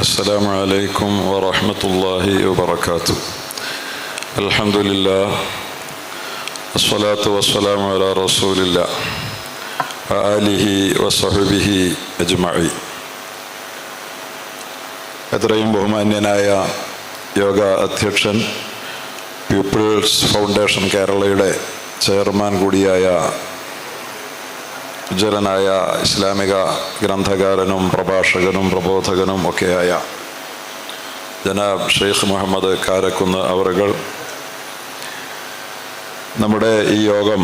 السلام عليكم ورحمة الله وبركاته الحمد لله الصلاة والسلام على رسول الله وآله وصحبه أجمعين എത്രയും ബഹുമാന്യനായ യോഗ അധ്യക്ഷൻ പീപ്പിൾസ് ഫൗണ്ടേഷൻ കേരളയുടെ ചെയർമാൻ കൂടിയായ ഉജ്ജ്വലനായ ഇസ്ലാമിക ഗ്രന്ഥകാരനും പ്രഭാഷകനും പ്രബോധകനും ഒക്കെയായ ജനാബ് ഷെയ്ഖ് മുഹമ്മദ് കാരക്കുന്ന് അവറുകൾ നമ്മുടെ ഈ യോഗം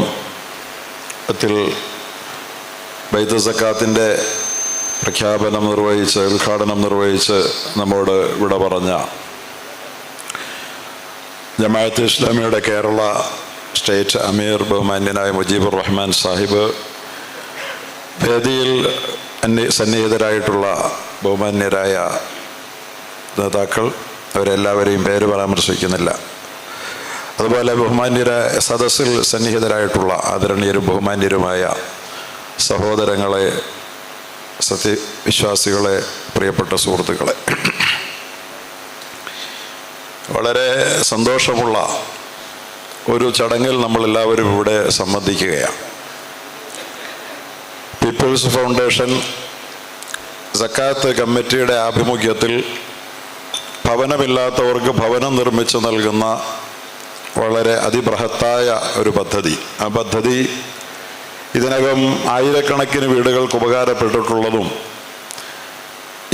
ത്തിൽ ബൈത്ത് സക്കാത്തിന്റെ പ്രഖ്യാപനം നിർവഹിച്ച് ഉദ്ഘാടനം നിർവഹിച്ച് നമ്മോട് ഇവിടെ പറഞ്ഞ ജമാഅത്ത് ഇസ്ലാമിയുടെ കേരള സ്റ്റേറ്റ് അമീർ ബഹുമാന്യനായ മുജീബുർ റഹ്മാൻ സാഹിബ് വേദിയിൽ സന്നിഹിതരായിട്ടുള്ള ബഹുമാന്യരായ നേതാക്കൾ അവരെല്ലാവരെയും പേര് പരാമർശിക്കുന്നില്ല. അതുപോലെ ബഹുമാന്യരായ സദസ്സിൽ സന്നിഹിതരായിട്ടുള്ള ആദരണീയരും ബഹുമാന്യരുമായ സഹോദരങ്ങളെ സത്യവിശ്വാസികളെ പ്രിയപ്പെട്ട സുഹൃത്തുക്കളെ. വളരെ സന്തോഷമുള്ള ഒരു ചടങ്ങിൽ നമ്മളെല്ലാവരും ഇവിടെ സംബന്ധിക്കുകയാണ്. പീപ്പിൾസ് ഫൗണ്ടേഷൻ സക്കാത്ത് കമ്മിറ്റിയുടെ ആഭിമുഖ്യത്തിൽ ഭവനമില്ലാത്തവർക്ക് ഭവനം നിർമ്മിച്ചു നൽകുന്ന വളരെ അതിബൃഹത്തായ ഒരു പദ്ധതി. ആ പദ്ധതി ഇതിനകം ആയിരക്കണക്കിന് വീടുകൾക്ക് ഉപകാരപ്പെട്ടിട്ടുള്ളതും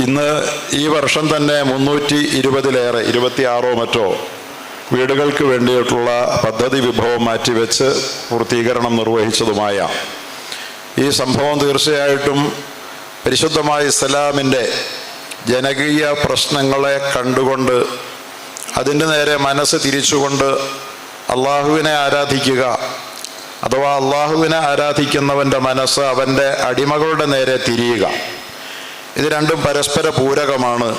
ഇന്ന് ഈ വർഷം തന്നെ മുന്നൂറ്റി ഇരുപതിലേറെ ഇരുപത്തിയാറോ മറ്റോ വീടുകൾക്ക് വേണ്ടിയിട്ടുള്ള പദ്ധതി വിഭവം മാറ്റിവെച്ച് പൂർത്തീകരണം നിർവഹിച്ചതുമായ ഈ സംഭവം തീർച്ചയായിട്ടും പരിശുദ്ധമായ ഇസ്ലാമിന്റെ ജനകീയ പ്രശ്നങ്ങളെ കണ്ടുകൊണ്ട് അതിന്റെ നേരെ മനസ്സ് തിരിച്ചുകൊണ്ട് അള്ളാഹുവിനെ ആരാധിക്കുക അഥവാ അള്ളാഹുവിനെ ആരാധിക്കുന്നവന്റെ മനസ്സ് അവന്റെ അടിമകളുടെ നേരെ തിരിയുക. ഇത് രണ്ടും പരസ്പര പൂരകമാണ്.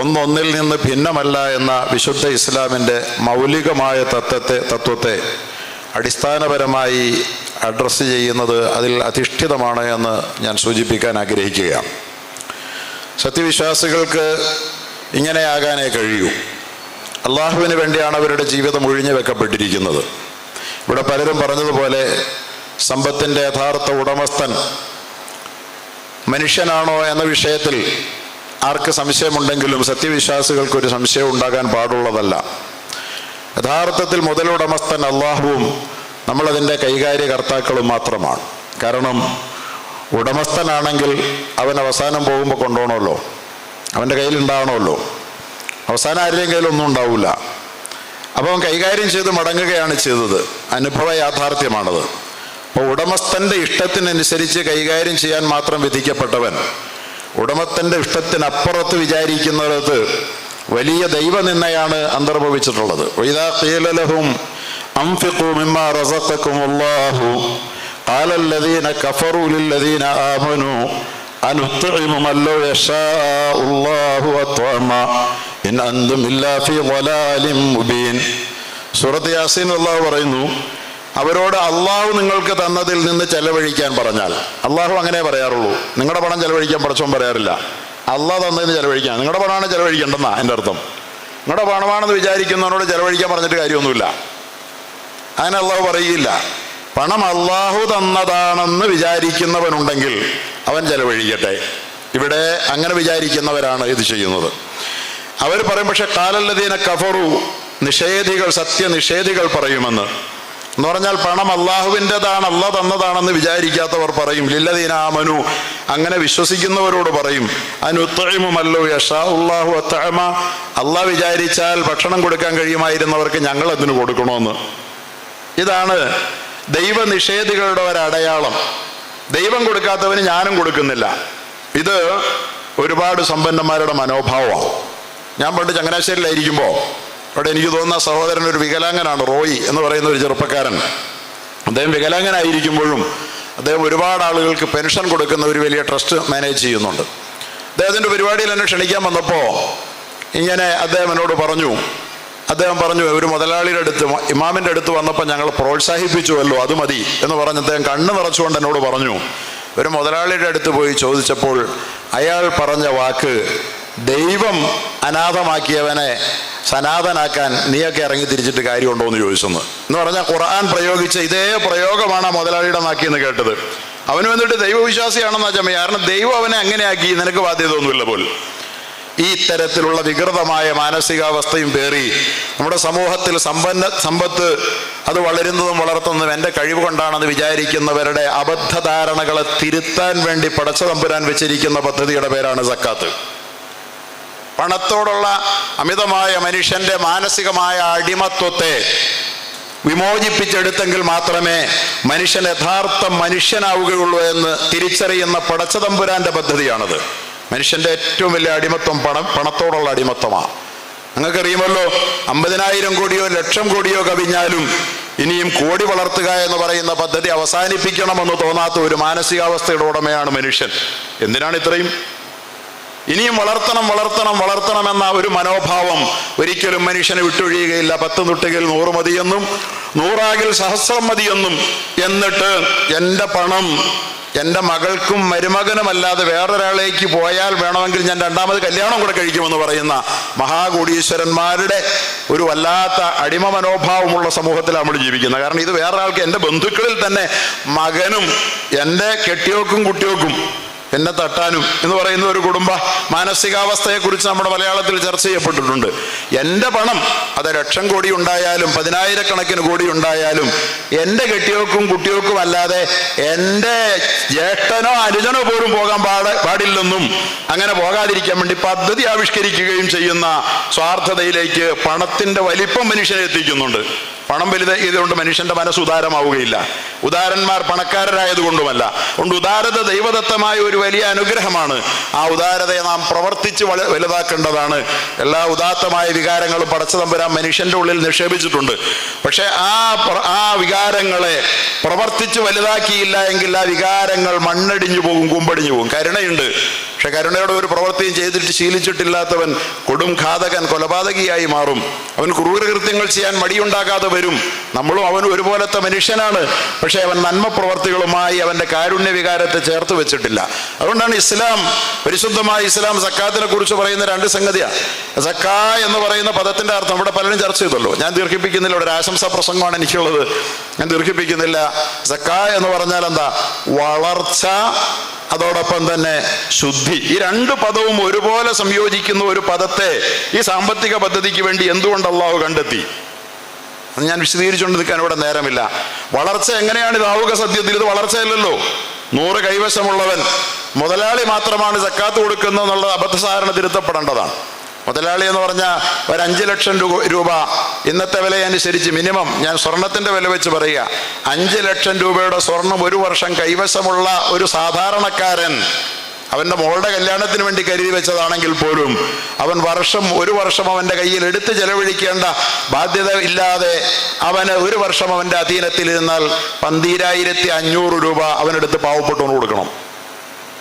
ഒന്നൊന്നിൽ നിന്ന് ഭിന്നമല്ല എന്ന വിശുദ്ധ ഇസ്ലാമിന്റെ മൗലികമായ തത്വത്തെ തത്വത്തെ അടിസ്ഥാനപരമായി അഡ്രസ്സ് ചെയ്യുന്നത് അതിൽ അധിഷ്ഠിതമാണ് എന്ന് ഞാൻ സൂചിപ്പിക്കാൻ ആഗ്രഹിക്കുകയാണ്. സത്യവിശ്വാസികൾക്ക് ഇങ്ങനെയാകാനേ കഴിയൂ. അള്ളാഹുവിന് വേണ്ടിയാണ് അവരുടെ ജീവിതം ഒഴിഞ്ഞു വെക്കപ്പെട്ടിരിക്കുന്നത്. ഇവിടെ പലരും പറഞ്ഞതുപോലെ സമ്പത്തിന്റെ യഥാർത്ഥ ഉടമസ്ഥൻ മനുഷ്യനാണോ എന്ന വിഷയത്തിൽ ആർക്ക് സംശയമുണ്ടെങ്കിലും സത്യവിശ്വാസികൾക്കൊരു സംശയം ഉണ്ടാകാൻ പാടുള്ളതല്ല. യഥാർത്ഥത്തിൽ മുതലുടമസ്ഥൻ അള്ളാഹുവും നമ്മളതിന്റെ കൈകാര്യകർത്താക്കളും മാത്രമാണ്. കാരണം ഉടമസ്ഥനാണെങ്കിൽ അവൻ അവസാനം പോകുമ്പോൾ കൊണ്ടുപോകണമല്ലോ അവന്റെ കയ്യിലുണ്ടാവണമല്ലോ അവസാനം ആരുടെയും കയ്യിലൊന്നും ഉണ്ടാവില്ല അപ്പോൾ അവൻ കൈകാര്യം ചെയ്ത് മടങ്ങുകയാണ് ചെയ്തത്. അനുഭവ യാഥാർത്ഥ്യമാണത്. അപ്പോൾ ഉടമസ്ഥന്റെ ഇഷ്ടത്തിനനുസരിച്ച് കൈകാര്യം ചെയ്യാൻ മാത്രം വിധിക്കപ്പെട്ടവൻ ഉടമസ്ഥന്റെ ഇഷ്ടത്തിനപ്പുറത്ത് വിചാരിക്കുന്നത് വലിയ ദൈവനിന്നയാണ് അന്തർഭവിച്ചിട്ടുള്ളത്. أنفقوا مما رزقكم الله قال الذين كفروا للذين آمنوا أنطعم من لو يشاء الله أطعما إن أنتم إلا في ضلال مبين സൂറത്ത് യാസീൻ അള്ളാഹു പറയുന്നു അവരോട് അള്ളാഹു നിങ്ങൾക്ക് തന്നതിൽ നിന്ന് ചെലവഴിക്കാൻ പറഞ്ഞാൽ അള്ളാഹു അങ്ങനെ പറയാറുള്ളൂ നിങ്ങളുടെ പണം ചെലവഴിക്കാൻ പഠിച്ചോൻ പറയാറില്ല അള്ളാഹ് തന്നതിന് ചെലവഴിക്കാൻ നിങ്ങളുടെ പണമാണ് ചെലവഴിക്കേണ്ടെന്നാ എൻ്റെ അർത്ഥം നിങ്ങളുടെ പണമാണെന്ന് വിചാരിക്കുന്നവനോട് ചെലവഴിക്കാൻ പറഞ്ഞിട്ട് കാര്യമൊന്നുമില്ല അങ്ങനെ അള്ളാഹു പറയില്ല. പണം അള്ളാഹു തന്നതാണെന്ന് വിചാരിക്കുന്നവനുണ്ടെങ്കിൽ അവൻ ചെലവഴിക്കട്ടെ. ഇവിടെ അങ്ങനെ വിചാരിക്കുന്നവരാണ് ഇത് ചെയ്യുന്നത്. അവർ പറയും പക്ഷെ കാലല്ലതീന കഫറു. നിഷേധികൾ സത്യനിഷേധികൾ പറയുമെന്ന്. എന്ന് പറഞ്ഞാൽ പണം അള്ളാഹുവിന്റെതാണ് അള്ളാഹ് തന്നതാണെന്ന് വിചാരിക്കാത്തവർ പറയും. ലില്ലദീന ലില്ലദീനാമനു അങ്ങനെ വിശ്വസിക്കുന്നവരോട് പറയും അനുത്തഴിമുമല്ലോ യഷാ ഉള്ളാഹു അത്തഴമ അള്ളാഹ് വിചാരിച്ചാൽ ഭക്ഷണം കൊടുക്കാൻ കഴിയുമായിരുന്നവർക്ക് ഞങ്ങൾ അതിന് കൊടുക്കണമെന്ന്. ഇതാണ് ദൈവ ദൈവനിഷേധികളുടെ ഒരടയാളം. ദൈവം കൊടുക്കാത്തവന് ഞാനും കൊടുക്കുന്നില്ല. ഇത് ഒരുപാട് സമ്പന്നന്മാരുടെ മനോഭാവമാണ്. ഞാൻ പണ്ട് ചങ്ങനാശ്ശേരിയിലായിരിക്കുമ്പോൾ അവിടെ എനിക്ക് തോന്നുന്ന സഹോദരൻ ഒരു വികലാംഗനാണ് റോയി എന്ന് പറയുന്ന ഒരു ചെറുപ്പക്കാരൻ. അദ്ദേഹം വികലാംഗനായിരിക്കുമ്പോഴും അദ്ദേഹം ഒരുപാട് ആളുകൾക്ക് പെൻഷൻ കൊടുക്കുന്ന ഒരു വലിയ ട്രസ്റ്റ് മാനേജ് ചെയ്യുന്നുണ്ട്. അദ്ദേഹത്തിന്റെ പരിപാടിയിൽ എന്നെ ക്ഷണിക്കാൻ വന്നപ്പോൾ ഇങ്ങനെ അദ്ദേഹം എന്നോട് പറഞ്ഞു അദ്ദേഹം പറഞ്ഞു ഒരു മുതലാളിയുടെ അടുത്ത് ഇമാമിന്റെ അടുത്ത് വന്നപ്പോൾ ഞങ്ങൾ പ്രോത്സാഹിപ്പിച്ചുവല്ലോ അത് മതി എന്ന് പറഞ്ഞ് അദ്ദേഹം കണ്ണ് നിറച്ചുകൊണ്ട് എന്നോട് പറഞ്ഞു. ഒരു മുതലാളിയുടെ അടുത്ത് പോയി ചോദിച്ചപ്പോൾ അയാൾ പറഞ്ഞ വാക്ക് ദൈവം അനാഥമാക്കിയവനെ സനാതനാക്കാൻ നീയൊക്കെ ഇറങ്ങി തിരിച്ചിട്ട് കാര്യമുണ്ടോ? എന്ന് ചോദിച്ചെന്ന്. എന്ന് പറഞ്ഞാൽ ഖുർആൻ പ്രയോഗിച്ച ഇതേ പ്രയോഗമാണ് മുതലാളിയുടെ നാക്കിയെന്ന് കേട്ടത്. അവന് വന്നിട്ട് ദൈവവിശ്വാസിയാണെന്ന് വെച്ചാൽ കാരണം ദൈവം അവനെ അങ്ങനെയാക്കി നിനക്ക് ബാധ്യത ഒന്നുമില്ല പോലും. ഈ തരത്തിലുള്ള വികൃതമായ മാനസികാവസ്ഥയും പേറി നമ്മുടെ സമൂഹത്തിൽ സമ്പന്ന സമ്പത്ത് അത് വളരുന്നതും വളർത്തുന്നതും എന്റെ കഴിവ് കൊണ്ടാണെന്ന് വിചാരിക്കുന്നവരുടെ അബദ്ധധാരണകളെ തിരുത്താൻ വേണ്ടി പടച്ച തമ്പുരാൻ വെച്ചിരിക്കുന്ന പദ്ധതിയുടെ പേരാണ് സക്കാത്ത്. പണത്തോടുള്ള അമിതമായ മനുഷ്യന്റെ മാനസികമായ അടിമത്വത്തെ വിമോചിപ്പിച്ചെടുത്തെങ്കിൽ മാത്രമേ മനുഷ്യൻ യഥാർത്ഥ മനുഷ്യനാവുകയുള്ളൂ എന്ന് തിരിച്ചറിയുന്ന പടച്ചതമ്പുരാന്റെ പദ്ധതിയാണത്. മനുഷ്യന്റെ ഏറ്റവും വലിയ അടിമത്വം പണം പണത്തോടുള്ള അടിമത്വമാണ് നിങ്ങൾക്കറിയുമല്ലോ അമ്പതിനായിരം കോടിയോ ലക്ഷം കോടിയോ കവിഞ്ഞാലും ഇനിയും കോടി വളർത്തുക എന്ന് പറയുന്ന പദ്ധതി അവസാനിപ്പിക്കണമെന്ന് തോന്നാത്ത ഒരു മാനസികാവസ്ഥയുടെ ഉടമയാണ് മനുഷ്യൻ. എന്തിനാണ് ഇത്രയും? ഇനിയും വളർത്തണം വളർത്തണം വളർത്തണം എന്ന ഒരു മനോഭാവം ഒരിക്കലും മനുഷ്യനെ വിട്ടൊഴിയുകയില്ല. പത്ത് നുട്ടുകിൽ നൂറ് മതിയെന്നും നൂറാകിൽ സഹസ്രം മതിയെന്നും എന്നിട്ട് എന്റെ പണം എന്റെ മകൾക്കും മരുമകനുമല്ലാതെ വേറൊരാളേക്ക് പോയാൽ വേണമെങ്കിൽ ഞാൻ രണ്ടാമത് കല്യാണം കൂടെ കഴിക്കുമെന്ന് പറയുന്ന മഹാകോടീശ്വരന്മാരുടെ ഒരു വല്ലാത്ത അടിമ മനോഭാവമുള്ള സമൂഹത്തിലാണ് നമ്മൾ ജീവിക്കുന്നത്. കാരണം ഇത് വേറൊരാൾക്ക് എന്റെ ബന്ധുക്കളിൽ തന്നെ മകനും എന്റെ കെട്ടിയോക്കും കുട്ടിയോക്കും എന്നെ തട്ടാനും എന്ന് പറയുന്ന ഒരു കുടുംബ മാനസികാവസ്ഥയെക്കുറിച്ച് നമ്മുടെ മലയാളത്തിൽ ചർച്ച ചെയ്യപ്പെട്ടിട്ടുണ്ട്. എന്റെ പണം അത് ലക്ഷം കോടി ഉണ്ടായാലും പതിനായിരക്കണക്കിന് കോടി ഉണ്ടായാലും എന്റെ കെട്ടിയോക്കും കുട്ടിയോക്കും അല്ലാതെ എന്റെ ജ്യേഷ്ഠനോ അനുജനോ പോലും പോകാൻ പാട പാടില്ലെന്നും അങ്ങനെ പോകാതിരിക്കാൻ വേണ്ടി പദ്ധതി ആവിഷ്കരിക്കുകയും ചെയ്യുന്ന സ്വാർത്ഥതയിലേക്ക് പണത്തിന്റെ വലിപ്പം മനുഷ്യനെ എത്തിക്കുന്നുണ്ട്. പണം വലുത് ഇതുകൊണ്ട് മനുഷ്യന്റെ മനസ്സ് ഉദാരമാവുകയില്ല. ഉദാരന്മാർ പണക്കാരരായതുകൊണ്ടുമല്ല കൊണ്ട് ഉദാരത ദൈവദത്തമായ ഒരു വലിയ അനുഗ്രഹമാണ്. ആ ഉദാരതയെ നാം പ്രവർത്തിച്ച് വലുതാക്കേണ്ടതാണ്. എല്ലാ ഉദാത്തമായ വികാരങ്ങളും പടച്ചതമ്പുരാൻ മനുഷ്യന്റെ ഉള്ളിൽ നിക്ഷേപിച്ചിട്ടുണ്ട്. പക്ഷെ ആ ആ വികാരങ്ങളെ പ്രവർത്തിച്ച് വലുതാക്കിയില്ല എങ്കിൽ ആ വികാരങ്ങൾ മണ്ണടിഞ്ഞു പോകും കുമ്പടിഞ്ഞു പോകും. കരുണയുണ്ട്. പക്ഷെ കരുണയുടെ ഒരു പ്രവൃത്തിയും ചെയ്തിട്ട് ശീലിച്ചിട്ടില്ലാത്തവൻ കൊടും ഘാതകൻ കൊലപാതകിയായി മാറും. അവൻ ക്രൂരകൃത്യങ്ങൾ ചെയ്യാൻ മടിയുണ്ടാകാതെ വരും. നമ്മളും അവൻ ഒരുപോലത്തെ മനുഷ്യനാണ്. പക്ഷെ അവൻ നന്മ പ്രവർത്തികളുമായി അവന്റെ കാരുണ്യ വികാരത്തെ ചേർത്ത് വെച്ചിട്ടില്ല. അതുകൊണ്ടാണ് ഇസ്ലാം പരിശുദ്ധമായ ഇസ്ലാം സക്കാത്തിനെ കുറിച്ച് പറയുന്ന രണ്ട് സംഗതിയാണ് സക്കാ എന്ന് പറയുന്ന പദത്തിന്റെ അർത്ഥം ഇവിടെ പലരും ചർച്ച ചെയ്തല്ലോ ഞാൻ ദീർഘിപ്പിക്കുന്നില്ല. ഒരു ആശംസാ പ്രസംഗമാണ് എനിക്കുള്ളത്. ഞാൻ ദീർഘിപ്പിക്കുന്നില്ല. സക്കാ എന്ന് പറഞ്ഞാൽ എന്താ? വളർച്ച അതോടൊപ്പം തന്നെ ശുദ്ധി. ഈ രണ്ട് പദവും ഒരുപോലെ സംയോജിക്കുന്ന ഒരു പദത്തെ ഈ സാമ്പത്തിക പദ്ധതിക്ക് വേണ്ടി എന്തുകൊണ്ട് അള്ളാഹു കണ്ടെത്തി? അത് ഞാൻ വിശദീകരിച്ചുകൊണ്ട് നിൽക്കാൻ ഇവിടെ നേരമില്ല. വളർച്ച എങ്ങനെയാണ് ഇതാവുക സത്യത്തിൽ? ഇത് വളർച്ചയല്ലല്ലോ. നൂറ് കൈവശമുള്ളവൻ മുതലാളി മാത്രമാണ് സക്കാത്ത് കൊടുക്കുന്നത് എന്നുള്ളത് അബദ്ധസാരണ തിരുത്തപ്പെടേണ്ടതാണ്. മുതലാളി എന്ന് പറഞ്ഞാൽ ഒരു അഞ്ച് ലക്ഷം രൂപ ഇന്നത്തെ വില അനുസരിച്ച് മിനിമം ഞാൻ സ്വർണത്തിന്റെ വില വെച്ച് പറയുക. അഞ്ച് ലക്ഷം രൂപയുടെ സ്വർണം ഒരു വർഷം കൈവശമുള്ള ഒരു സാധാരണക്കാരൻ അവന്റെ മോളുടെ കല്യാണത്തിന് വേണ്ടി കരുതി വെച്ചതാണെങ്കിൽ പോലും അവൻ വർഷം ഒരു വർഷം അവന്റെ കയ്യിൽ എടുത്ത് ചെലവഴിക്കേണ്ട ബാധ്യത ഇല്ലാതെ അവന് ഒരു വർഷം അവന്റെ അധീനത്തിൽ ഇരുന്നാൽ പന്തീരായിരത്തി അഞ്ഞൂറ് രൂപ അവനെടുത്ത് പാവപ്പെട്ടവന് കൊടുക്കണം.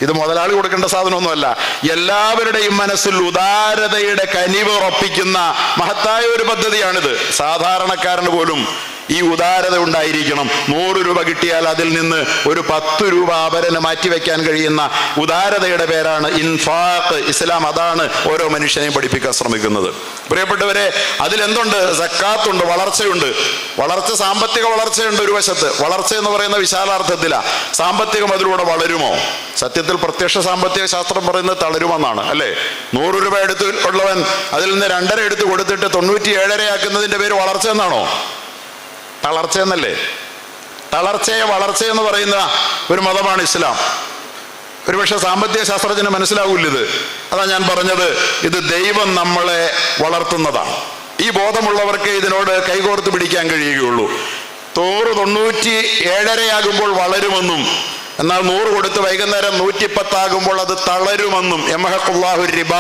ഇത് മുതലാളി കൊടുക്കേണ്ട സാധനമൊന്നുമല്ല. എല്ലാവരുടെയും മനസ്സിൽ ഉദാരതയുടെ കനിവ് ഉറപ്പിക്കുന്ന മഹത്തായ ഒരു പദ്ധതിയാണിത്. സാധാരണക്കാരന് പോലും ഈ ഉദാരത ഉണ്ടായിരിക്കണം. നൂറ് രൂപ കിട്ടിയാൽ അതിൽ നിന്ന് ഒരു പത്ത് രൂപ അവരന് മാറ്റിവെക്കാൻ കഴിയുന്ന ഉദാരതയുടെ പേരാണ് ഇൻഫാഖ് ഇസ്ലാം. അതാണ് ഓരോ മനുഷ്യനെയും പഠിപ്പിക്കാൻ ശ്രമിക്കുന്നത്. പ്രിയപ്പെട്ടവരെ അതിലെന്തുണ്ട്? സക്കാത്തുണ്ട് വളർച്ചയുണ്ട്. വളർച്ച സാമ്പത്തിക വളർച്ചയുണ്ട് ഒരു വശത്ത്. വളർച്ച എന്ന് പറയുന്ന വിശാലാർത്ഥത്തിലാണ് സാമ്പത്തികം അതിലൂടെ വളരുമോ? സത്യത്തിൽ പ്രത്യക്ഷ സാമ്പത്തിക ശാസ്ത്രം പറയുന്നത് തളരുമെന്നാണ് അല്ലേ? നൂറ് രൂപ എടുത്ത് ഉള്ളവൻ അതിൽ നിന്ന് രണ്ടര എടുത്ത് കൊടുത്തിട്ട് തൊണ്ണൂറ്റി ഏഴര ആക്കുന്നതിന്റെ പേര് വളർച്ച എന്നാണോ? തളർച്ച എന്നല്ലേ തളർച്ചയെ വളർച്ച എന്ന് പറയുന്ന ഒരു മതമാണ് ഇസ്ലാം. ഒരുപക്ഷെ സാമ്പത്തിക ശാസ്ത്രജ്ഞന് മനസ്സിലാവില്ല ഇത്. അതാ ഞാൻ പറഞ്ഞത് ഇത് ദൈവം നമ്മളെ വളർത്തുന്നതാണ്. ഈ ബോധമുള്ളവർക്ക് ഇതിനോട് കൈകോർത്ത് പിടിക്കാൻ കഴിയുകയുള്ളൂ. തോറ് തൊണ്ണൂറ്റി ഏഴരയാകുമ്പോൾ വളരുമെന്നും എന്നാൽ നൂറ് കൊടുത്ത് വൈകുന്നേരം നൂറ്റിപ്പത്താകുമ്പോൾ അത് തളരുമെന്നും യമഹക്കുല്ലാഹു റിബ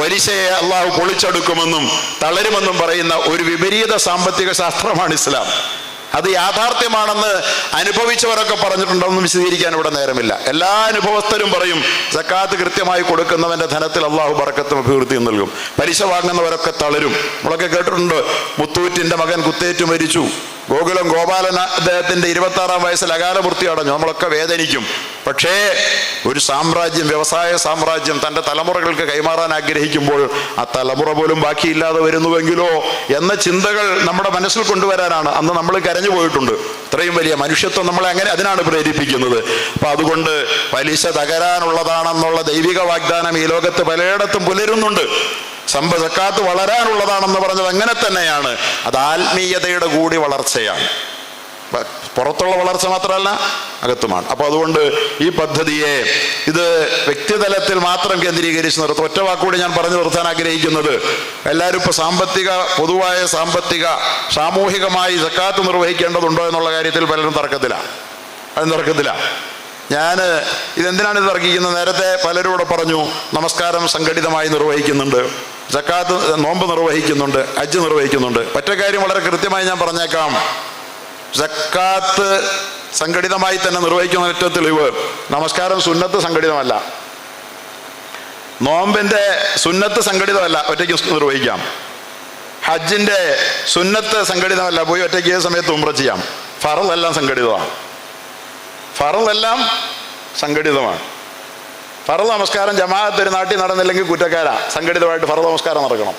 പലിശയെ അള്ളാഹു പൊളിച്ചെടുക്കുമെന്നും തളരുമെന്നും പറയുന്ന ഒരു വിപരീത സാമ്പത്തിക ശാസ്ത്രമാണ് ഇസ്ലാം. അത് യാഥാർത്ഥ്യമാണെന്ന് അനുഭവിച്ചവരൊക്കെ പറഞ്ഞിട്ടുണ്ടെന്നും വിശദീകരിക്കാൻ ഇവിടെ നേരമില്ല. എല്ലാ അനുഭവസ്ഥരും പറയും സക്കാത്ത് കൃത്യമായി കൊടുക്കുന്നവന്റെ ധനത്തിൽ അള്ളാഹു ബറക്കത്തും അഭിവൃദ്ധിയും നൽകും. പലിശ വാങ്ങുന്നവരൊക്കെ തളരും. നമ്മളൊക്കെ കേട്ടിട്ടുണ്ട് മുത്തൂറ്റിന്റെ മകൻ കുത്തേറ്റു മരിച്ചു. ഗോകുലം ഗോപാലൻ അദ്ദേഹത്തിന്റെ ഇരുപത്തി ആറാം വയസ്സിൽ അകാലപൂർത്തി അടഞ്ഞു. നമ്മളൊക്കെ വേദനിക്കും. പക്ഷേ ഒരു സാമ്രാജ്യം വ്യവസായ സാമ്രാജ്യം തന്റെ തലമുറകൾക്ക് കൈമാറാൻ ആഗ്രഹിക്കുമ്പോൾ ആ തലമുറ പോലും ബാക്കിയില്ലാതെ വരുന്നുവെങ്കിലോ എന്ന ചിന്തകൾ നമ്മുടെ മനസ്സിൽ കൊണ്ടുവരാനാണ് അന്ന് നമ്മൾ കരഞ്ഞു പോയിട്ടുണ്ട്. ഇത്രയും വലിയ മനുഷ്യത്വം നമ്മളെ അങ്ങനെ അതിനാണ് പ്രേരിപ്പിക്കുന്നത്. അപ്പൊ അതുകൊണ്ട് പലിശ തകരാനുള്ളതാണെന്നുള്ള ദൈവിക വാഗ്ദാനം ഈ ലോകത്ത് പലയിടത്തും പുലരുന്നുണ്ട്. സമ്പ സക്കാത്ത് വളരാനുള്ളതാണെന്ന് പറഞ്ഞത് അങ്ങനെ തന്നെയാണ്. അത് ആത്മീയതയുടെ കൂടി വളർച്ചയാണ്. പുറത്തുള്ള വളർച്ച മാത്രമല്ല അകത്തുമാണ്. അപ്പോൾ അതുകൊണ്ട് ഈ പദ്ധതിയെ ഇത് വ്യക്തിതലത്തിൽ മാത്രം കേന്ദ്രീകരിച്ച് നിർത്തും ഒറ്റ വാക്കുകൂടി ഞാൻ പറഞ്ഞു നിർത്താൻ ആഗ്രഹിക്കുന്നത്. എല്ലാവരും ഇപ്പോൾ സാമ്പത്തിക പൊതുവായ സാമ്പത്തിക സാമൂഹികമായി സക്കാത്ത് നിർവഹിക്കേണ്ടതുണ്ടോ എന്നുള്ള കാര്യത്തിൽ പലരും തർക്കത്തിലാണ് അത് തർക്കത്തില്ല ഞാൻ ഇതെന്തിനാണ് ഇത് തർക്കിക്കുന്നത്? നേരത്തെ പലരും ഇവിടെ പറഞ്ഞു നമസ്കാരം സംഘടിതമായി നിർവഹിക്കുന്നുണ്ട്. സക്കാത്ത് നോമ്പ് നിർവഹിക്കുന്നുണ്ട് അജ്ജ് നിർവഹിക്കുന്നുണ്ട്. മറ്റേ കാര്യം വളരെ കൃത്യമായി ഞാൻ പറഞ്ഞേക്കാം. ജക്കാത്ത് സംഘടിതമായി തന്നെ നിർവഹിക്കുന്ന ഏറ്റവും തെളിവ് നമസ്കാരം സുന്നത്ത് സംഘടിതമല്ല. നോമ്പിന്റെ സുന്നത്ത് സംഘടിതമല്ല ഒറ്റയ്ക്ക് നിർവഹിക്കാം. ഹജ്ജിന്റെ സുന്നത്ത് സംഘടിതമല്ല പോയി ഒറ്റയ്ക്ക് ഏത് സമയത്ത് ഉമ്ര ചെയ്യാം. ഫറലെല്ലാം സംഘടിതമാണ്. ഫറലെല്ലാം സംഘടിതമാണ്. ഫറൽ നമസ്കാരം ജമാഅത്ത് ഒരു നാട്ടിൽ നടന്നില്ലെങ്കിൽ കുറ്റക്കാരാ. സംഘടിതമായിട്ട് ഫറൽ നമസ്കാരം നടക്കണം.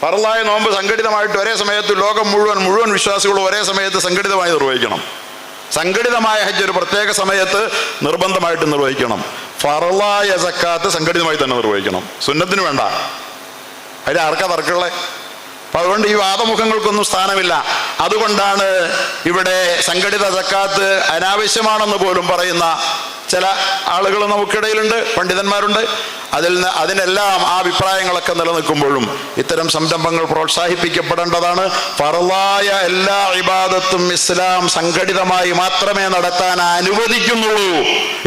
ഫറലായ നോമ്പ് സംഘടിതമായിട്ട് ഒരേ സമയത്ത് ലോകം മുഴുവൻ മുഴുവൻ വിശ്വാസികളും ഒരേ സമയത്ത് സംഘടിതമായി നിർവഹിക്കണം. സംഘടിതമായ ഹജ്ജ് ഒരു പ്രത്യേക സമയത്ത് നിർബന്ധമായിട്ട് നിർവഹിക്കണം. ഫറലായ സക്കാത്ത് സംഘടിതമായി തന്നെ നിർവഹിക്കണം. സുന്നത്തിന് വേണ്ട. അതിൽ ആർക്കാ തർക്കമുള്ളത് അപ്പൊ അതുകൊണ്ട് ഈ വാദമുഖങ്ങൾക്കൊന്നും സ്ഥാനമില്ല. അതുകൊണ്ടാണ് ഇവിടെ സംഘടിത സക്കാത്ത് അനാവശ്യമാണെന്ന് പോലും പറയുന്ന ചില ആളുകൾ നമുക്കിടയിലുണ്ട് പണ്ഡിതന്മാരുണ്ട്. അതിൽ നിന്ന് അതിനെല്ലാം ആ അഭിപ്രായങ്ങളൊക്കെ നിലനിൽക്കുമ്പോഴും ഇത്തരം സംരംഭങ്ങൾ പ്രോത്സാഹിപ്പിക്കപ്പെടേണ്ടതാണ്. ഫറലായ എല്ലാ ഇബാദത്തും ഇസ്ലാം സംഘടിതമായി മാത്രമേ നടത്താൻ അനുവദിക്കുന്നുള്ളൂ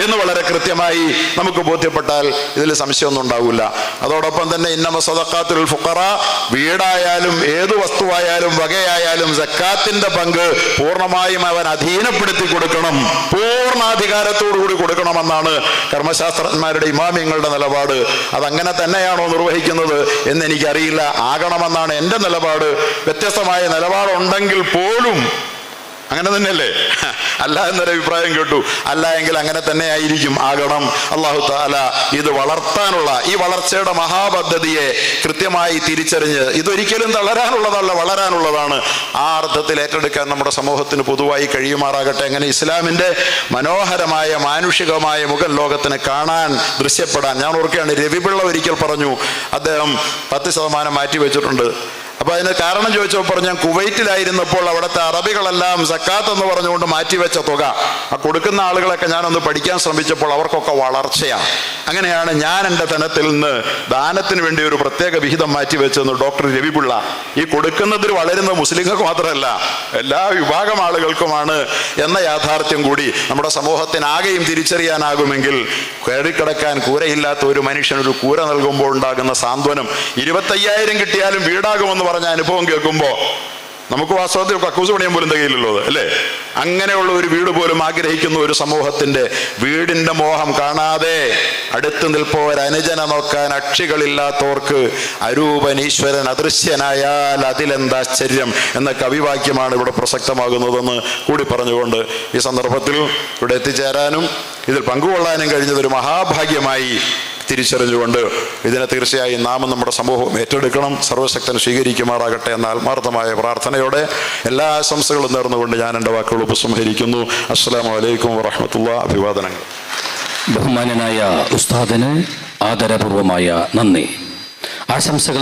എന്ന് വളരെ കൃത്യമായി നമുക്ക് ബോധ്യപ്പെട്ടാൽ ഇതിൽ സംശയമൊന്നും ഉണ്ടാവില്ല. അതോടൊപ്പം തന്നെ ഇന്നമ സദക്കാത്തുൽ ഫുക്കറ വീടായാലും ഏത് വസ്തുവായാലും വകയായാലും സക്കാത്തിന്റെ പങ്ക് പൂർണമായും അവൻ അധീനപ്പെടുത്തി കൊടുക്കണം. പൂർണാധികാരത്തോടു കൂടി കൊടുക്കണമെന്നാണ് കർമ്മശാസ്ത്രജ്ഞന്മാരുടെ ഇമാമിയങ്ങളുടെ നിലപാട്. അതങ്ങനെ തന്നെയാണോ നിർവഹിക്കുന്നത് എന്ന് എനിക്കറിയില്ല ആകണമെന്നാണ് എന്റെ നിലപാട്. വ്യത്യസ്തമായ നിലപാടുണ്ടെങ്കിൽ പോലും അങ്ങനെ തന്നെയല്ലേ? അല്ല എന്നൊരു അഭിപ്രായം കേട്ടു. അല്ല എങ്കിൽ അങ്ങനെ തന്നെ ആയിരിക്കും ആകണം. അള്ളാഹു താല ഇത് വളർത്താനുള്ള ഈ വളർച്ചയുടെ മഹാപദ്ധതിയെ കൃത്യമായി തിരിച്ചറിഞ്ഞ് ഇതൊരിക്കലും തളരാനുള്ളതല്ല വളരാനുള്ളതാണ്. ആ അർത്ഥത്തിൽ ഏറ്റെടുക്കാൻ നമ്മുടെ സമൂഹത്തിന് പൊതുവായി കഴിയുമാറാകട്ടെ. അങ്ങനെ ഇസ്ലാമിന്റെ മനോഹരമായ മാനുഷികമായ മുഗൾ ലോകത്തിന് കാണാൻ ദൃശ്യപ്പെടാൻ. ഞാൻ ഓർക്കുകയാണ് രവിപിള്ള ഒരിക്കൽ പറഞ്ഞു അദ്ദേഹം പത്ത് ശതമാനം മാറ്റി വെച്ചിട്ടുണ്ട് അപ്പൊ അതിന് കാരണം ചോദിച്ചപ്പോൾ പറഞ്ഞു ഞാൻ കുവൈറ്റിലായിരുന്നപ്പോൾ അവിടുത്തെ അറബികളെല്ലാം സക്കാത്ത് എന്ന് പറഞ്ഞുകൊണ്ട് മാറ്റിവെച്ച തുക. ആ കൊടുക്കുന്ന ആളുകളൊക്കെ ഞാനൊന്ന് പഠിക്കാൻ ശ്രമിച്ചപ്പോൾ അവർക്കൊക്കെ വളർച്ചയാണ്. അങ്ങനെയാണ് ഞാൻ എന്റെ ധനത്തിൽ നിന്ന് ദാനത്തിന് വേണ്ടി ഒരു പ്രത്യേക വിഹിതം മാറ്റിവെച്ചെന്ന് ഡോക്ടർ രവിപിള്ള. ഈ കൊടുക്കുന്നതിൽ വളരുന്ന മുസ്ലിങ്ങൾക്ക് മാത്രമല്ല എല്ലാ വിഭാഗം ആളുകൾക്കുമാണ് എന്ന യാഥാർത്ഥ്യം കൂടി നമ്മുടെ സമൂഹത്തിനാകെയും തിരിച്ചറിയാനാകുമെങ്കിൽ കയറിക്കിടക്കാൻ കൂരയില്ലാത്ത ഒരു മനുഷ്യൻ ഒരു കൂര നൽകുമ്പോൾ ഉണ്ടാകുന്ന സാന്ത്വനം ഇരുപത്തയ്യായിരം കിട്ടിയാലും വീടാകുമെന്ന് പറഞ്ഞ അനുഭവം കേൾക്കുമ്പോൾ നമുക്ക് വാസ്തവത്തിൽ കക്കൂസ് പണിയാൻ പോലും തികയില്ലല്ലോ അല്ലേ? അങ്ങനെയുള്ള ഒരു വീട് പോലും ആഗ്രഹിക്കുന്ന ഒരു സമൂഹത്തിന്റെ വീടിന്റെ മോഹം കാണാതെ അടുത്ത് നിൽപ്പോർ അനുജന നോക്കാൻ അക്ഷികളില്ലാത്തവർക്ക് അരൂപൻ ഈശ്വരൻ അദൃശ്യനായാൽ അതിലെന്താശ്ചര്യം എന്ന കവിവാക്യമാണ് ഇവിടെ പ്രസക്തമാകുന്നതെന്ന് കൂടി പറഞ്ഞുകൊണ്ട് ഈ സന്ദർഭത്തിൽ ഇവിടെ എത്തിച്ചേരാനും ഇതിൽ പങ്കുകൊള്ളാനും കഴിഞ്ഞത് ഒരു മഹാഭാഗ്യമായി തിരിച്ചറിഞ്ഞുകൊണ്ട് ഇതിനെ തീർച്ചയായും നാമം നമ്മുടെ സമൂഹം ഏറ്റെടുക്കണം സർവശക്തൻ സ്വീകരിക്കുമാറാകട്ടെ എന്ന ആത്മാർത്ഥമായ പ്രാർത്ഥനയോടെ എല്ലാ ആശംസകളും നേർന്നുകൊണ്ട് ഞാൻ എന്റെ വാക്കുകൾ ഉപസംഹരിക്കുന്നു. അസ്സാം വലൈക്കും വറഹമത്തുള്ള അഭിവാദനങ്ങൾ. ബഹുമാനനായ ഉസ്താദിന് ആദരപൂർവമായ നന്ദി. ആശംസകൾ